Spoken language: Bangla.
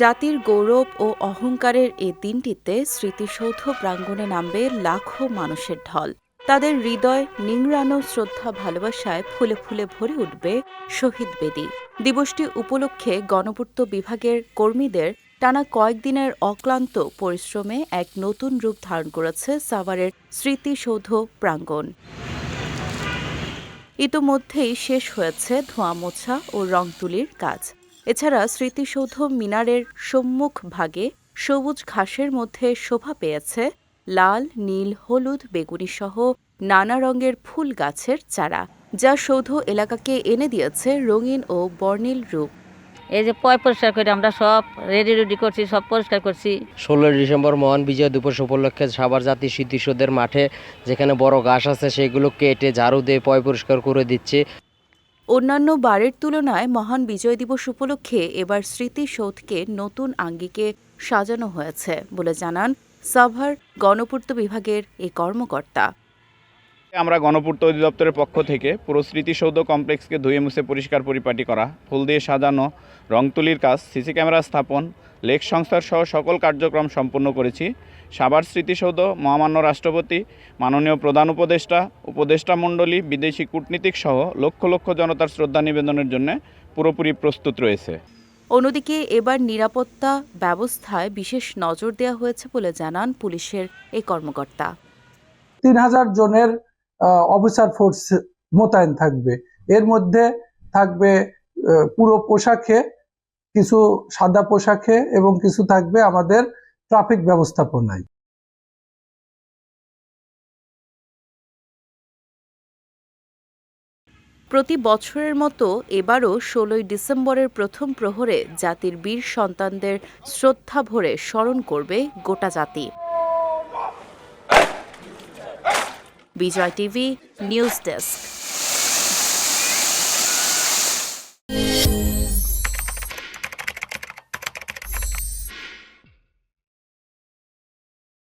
জাতির গৌরব ও অহংকারের এ দিনটিতে স্মৃতিসৌধ প্রাঙ্গণে নামবে লাখো মানুষের ঢল। তাদের হৃদয় নিংড়ানো শ্রদ্ধা ভালোবাসায় ফুলে ফুলে ভরে উঠবে শহীদ বেদি। দিবসটি উপলক্ষে গণপূর্ত বিভাগের কর্মীদের টানা কয়েকদিনের অক্লান্ত পরিশ্রমে এক নতুন রূপ ধারণ করেছে সাভারের স্মৃতিসৌধ প্রাঙ্গণ। ইতোমধ্যেই শেষ হয়েছে ধোঁয়া মোছা ও রং তুলির কাজ। এছাড়া স্মৃতিসৌধ মিনারের সম্মুখ ভাগে সবুজ ঘাসের মধ্যে শোভা পেয়েছে লাল নীল হলুদ বেগুনি সহ নানা রঙের ফুল গাছের চারা যা সৌধ এলাকাকে এনে দিয়েছে রঙিন ও বর্ণিল রূপ। এই যে পয় পরিষ্কার করে আমরা সব রেডি রেডি করছি সব পরিষ্কার করছি। ষোলোই ডিসেম্বর মহান বিজয় দিবস উপলক্ষে সাভার জাতি স্মৃতিসৌধের মাঠে যেখানে বড় ঘাস আছে সেগুলো কেটে ঝাড়ু দিয়ে পয় পরিষ্কার করে দিচ্ছে। অন্যান্য বারের তুলনায় মহান বিজয় দিবস উপলক্ষে এবার স্মৃতিসৌধকে নতুন আঙ্গিকে সাজানো হয়েছে বলে জানান সাভার গণপূর্ত বিভাগের এই কর্মকর্তা। আমরা গণপূর্ত অধিদপ্তরের পক্ষ থেকে পুরো স্মৃতিসৌধ কমপ্লেক্সকে ধুয়ে মুছে পরিষ্কার পরিপাটি করা ফুল দিয়ে সাজানো রং তুলির কাজ সিসি ক্যামেরা স্থাপন লেক সংস্থার সহ সকল কার্যক্রম সম্পন্ন করেছি। সাভার স্মৃতিসৌধ মহামান্য রাষ্ট্রপতি মাননীয় প্রধান উপদেষ্টা উপদেষ্টা মণ্ডলী বিদেশি কূটনীতিক সহ লক্ষ লক্ষ জনতার শ্রদ্ধা নিবেদনের জন্য পুরোপুরি প্রস্তুত রয়েছে। অন্যদিকে এবার নিরাপত্তা ব্যবস্থায় বিশেষ নজর দেওয়া হয়েছে বলে জানান পুলিশের এই কর্মকর্তা। তিন হাজার জনের অফিসার ফোর্স মোতায়েন থাকবে। এর মধ্যে থাকবে পুরো পোশাকে, কিছু সাদা পোশাকে এবং কিছু থাকবে আমাদের ট্রাফিক ব্যবস্থাপনায়। প্রতি বছরের মতো এবারও ষোলোই ডিসেম্বরের প্রথম প্রহরে জাতির বীর সন্তানদের শ্রদ্ধা ভরে স্মরণ করবে গোটা জাতি। Vijay TV News Desk.